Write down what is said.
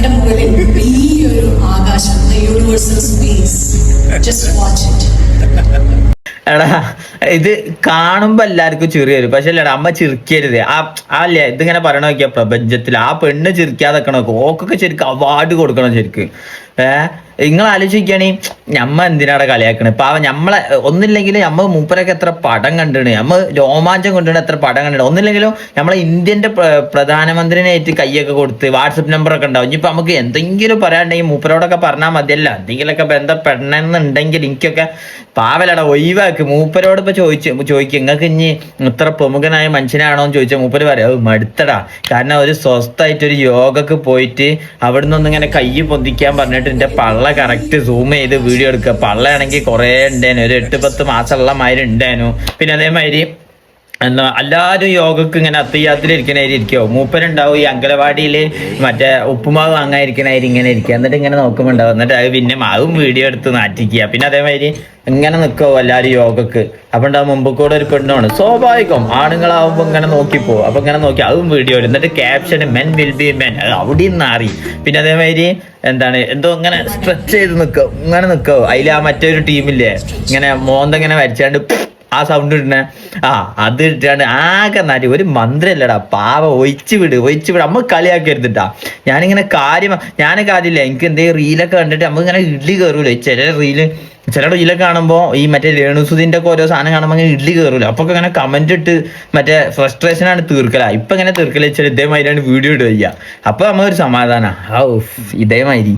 എന്റെ മുകളിൽ വലിയൊരു ആകാശം universal space just watch it എടാ ഇത് കാണുമ്പോ എല്ലാവർക്കും ചിറി വരും പക്ഷെ അല്ലേടാ അമ്മ ചിരിക്കരുത്. ആ അല്ലേ ഇതിങ്ങനെ പറയണ നോക്കിയാ പ്രപഞ്ചത്തിൽ ആ പെണ്ണ് ചിരിക്കാതെ ഓക്കൊക്കെ ശരിക്കും അവാർഡ് കൊടുക്കണം ശരിക്കും. ഏഹ് നിങ്ങൾ ആലോചിക്കുകയാണെങ്കിൽ ഞമ്മ എന്തിനാണ് കളിയാക്കണേ? പാവം ഞമ്മളെ ഒന്നില്ലെങ്കിൽ നമ്മൾ മൂപ്പരൊക്കെ എത്ര പടം കണ്ടിണ്. നമ്മൾ രോമാഞ്ചം കൊണ്ടിട്ട് എത്ര പടം കണ്ടിട്ട് ഒന്നില്ലെങ്കിലും നമ്മളെ ഇന്ത്യന്റെ പ്ര- പ്രധാനമന്ത്രിനായിട്ട് കൈയൊക്കെ കൊടുത്ത് വാട്സപ്പ് നമ്പറൊക്കെ ഉണ്ടാവും. ഇനിയിപ്പോൾ നമുക്ക് എന്തെങ്കിലും പറയാനുണ്ടെങ്കിൽ മൂപ്പരോടൊക്കെ പറഞ്ഞാൽ മതിയല്ല. എന്തെങ്കിലുമൊക്കെ ബന്ധപ്പെടണമെന്നുണ്ടെങ്കിൽ എനിക്കൊക്കെ പാവലട ഒഴിവാക്കി. മൂപ്പരോട് ഇപ്പോൾ ചോദിച്ച് ചോദിക്കും നിങ്ങൾക്ക് ഇനി ഇത്ര പ്രമുഖനായ മനുഷ്യനാണോ? എന്ന് ചോദിച്ചാൽ മൂപ്പര് പറയാം "അത് മടുത്തടാ. കാരണം ഒരു സ്വസ്ഥമായിട്ട് ഒരു യോഗക്ക് പോയിട്ട് അവിടുന്ന് ഒന്ന് ഇങ്ങനെ കൈ പൊന്തിക്കാൻ പറഞ്ഞിട്ട് എന്റെ പള്ള കറക്റ്റ് സൂം ചെയ്ത് വീഡിയോ എടുക്കുക. പള്ളയാണെങ്കിൽ കുറേ ഉണ്ടേനു. ഒരു എട്ട് പത്ത് മാസമുള്ള മാതിരി ഉണ്ടേനു. പിന്നെ അതേമാതിരി എന്താ എല്ലാവരും യോഗക്ക് ഇങ്ങനെ അത്തയ്യാത്തിൽ ഇരിക്കണായിരിക്കോ മൂപ്പരുണ്ടാവും ഈ അങ്കലവാടിയിൽ മറ്റേ ഉപ്പുമാവ് വാങ്ങാതിരിക്കണായിരി ഇങ്ങനെ ഇരിക്കുക. എന്നിട്ട് ഇങ്ങനെ നോക്കുമ്പോണ്ടാവും. എന്നിട്ട് അത് പിന്നെ മാവും വീഡിയോ എടുത്ത് നാറ്റിക്കുക. പിന്നെ അതേമാതിരി ഇങ്ങനെ നിൽക്കോ എല്ലാവരും യോഗക്ക്. അപ്പൊ ഉണ്ടാവും മുമ്പ് കൂടെ ഒരു പെണ്ണാണ്. സ്വാഭാവികം ആണുങ്ങളാവുമ്പോ ഇങ്ങനെ നോക്കിപ്പോ അപ്പൊ ഇങ്ങനെ നോക്കി അതും വീഡിയോ എന്നിട്ട് caption men will be men അത് അവിടെ നിന്നാറി പിന്നെ അതേമാതിരി എന്താണ് എന്തോ ഇങ്ങനെ സ്ട്രെച്ച് ചെയ്ത് നിൽക്കോ. ഇങ്ങനെ നിൽക്കോ. അതിൽ ആ മറ്റൊരു ടീമില്ലേ ഇങ്ങനെ മോന്ത വരച്ചാണ്ട് ആ സൗണ്ട് ഇടണേ ആ അത് ഇട്ടാണ് ആകെ നാട്ടി ഒരു മന്ത്രമല്ലടാ പാവ ഒഴിച്ചു വിട് ഒഴിച്ചു വിട്. നമ്മ കളിയാക്കരുതിട്ടാ. ഞാനിങ്ങനെ കാര്യം ഞാനൊക്കെ ആദ്യമില്ല എനിക്ക് എന്തെങ്കിലും റീലൊക്കെ കണ്ടിട്ട് നമുക്ക് ഇങ്ങനെ ഇഡ്ലി കയറൂലേ ചില റീൽ ചില റീലൊക്കെ കാണുമ്പോൾ ഈ മറ്റേ രേണുസുദിന്റെ ഒക്കെ ഓരോ സാധനം കാണുമ്പോൾ അങ്ങനെ ഇഡ്ലി കയറൂല അപ്പൊ ഇങ്ങനെ കമന്റ് ഇട്ട് മറ്റേ ഫ്രസ്ട്രേഷൻ ആണ് തീർക്കല. ഇപ്പൊ ഇങ്ങനെ തീർക്കല വെച്ചാൽ ഇതേമാതിരിയാണ് വീഡിയോ ഇടുക അപ്പൊ നമ്മ ഒരു സമാധാന. ഔ ഇതേമാതിരി.